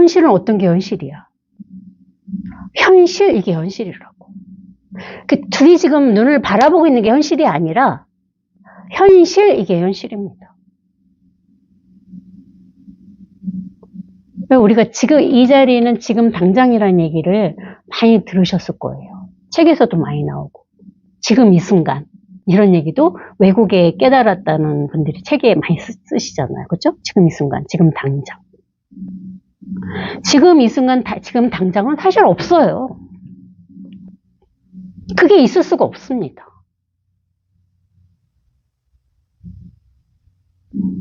현실은 어떤 게 현실이야? 현실, 이게 현실이라고. 그 둘이 지금 눈을 바라보고 있는 게 현실이 아니라, 현실, 이게 현실입니다. 우리가 지금 이 자리는 지금 당장이라는 얘기를 많이 들으셨을 거예요. 책에서도 많이 나오고. 지금 이 순간. 이런 얘기도 외국에 깨달았다는 분들이 책에 많이 쓰, 쓰시잖아요. 그죠? 지금 이 순간, 지금 당장. 지금 이 순간, 다- 지금 당장은 사실 없어요. 그게 있을 수가 없습니다.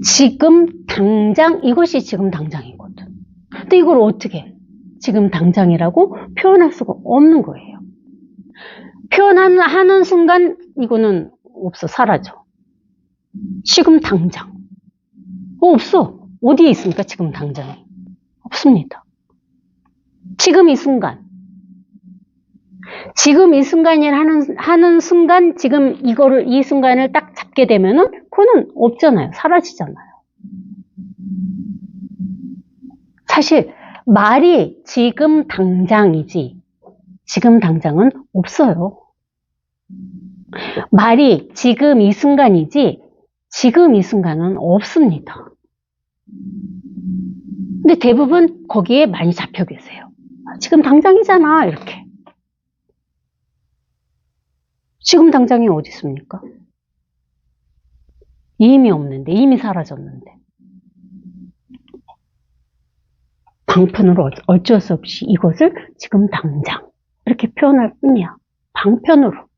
지금 당장, 이것이 지금 당장이거든. 근데 이걸 어떻게 지금 당장이라고 표현할 수가 없는 거예요. 표현하는 하는 순간 이거는 없어 사라져. 지금 당장 어, 없어. 어디에 있습니까? 지금 당장에 없습니다. 지금 이 순간 지금 이 순간을 하는 하는 순간 지금 이거를 이 순간을 딱 잡게 되면은 그거는 없잖아요. 사라지잖아요. 사실 말이 지금 당장이지 지금 당장은 없어요. 말이 지금 이 순간이지 지금 이 순간은 없습니다. 근데 대부분 거기에 많이 잡혀 계세요. 아, 지금 당장이잖아 이렇게. 지금 당장이 어디 있습니까? 이미 없는데 이미 사라졌는데. 방편으로 어- 어쩔 수 없이 이것을 지금 당장 이렇게 표현할 뿐이야. 방편으로.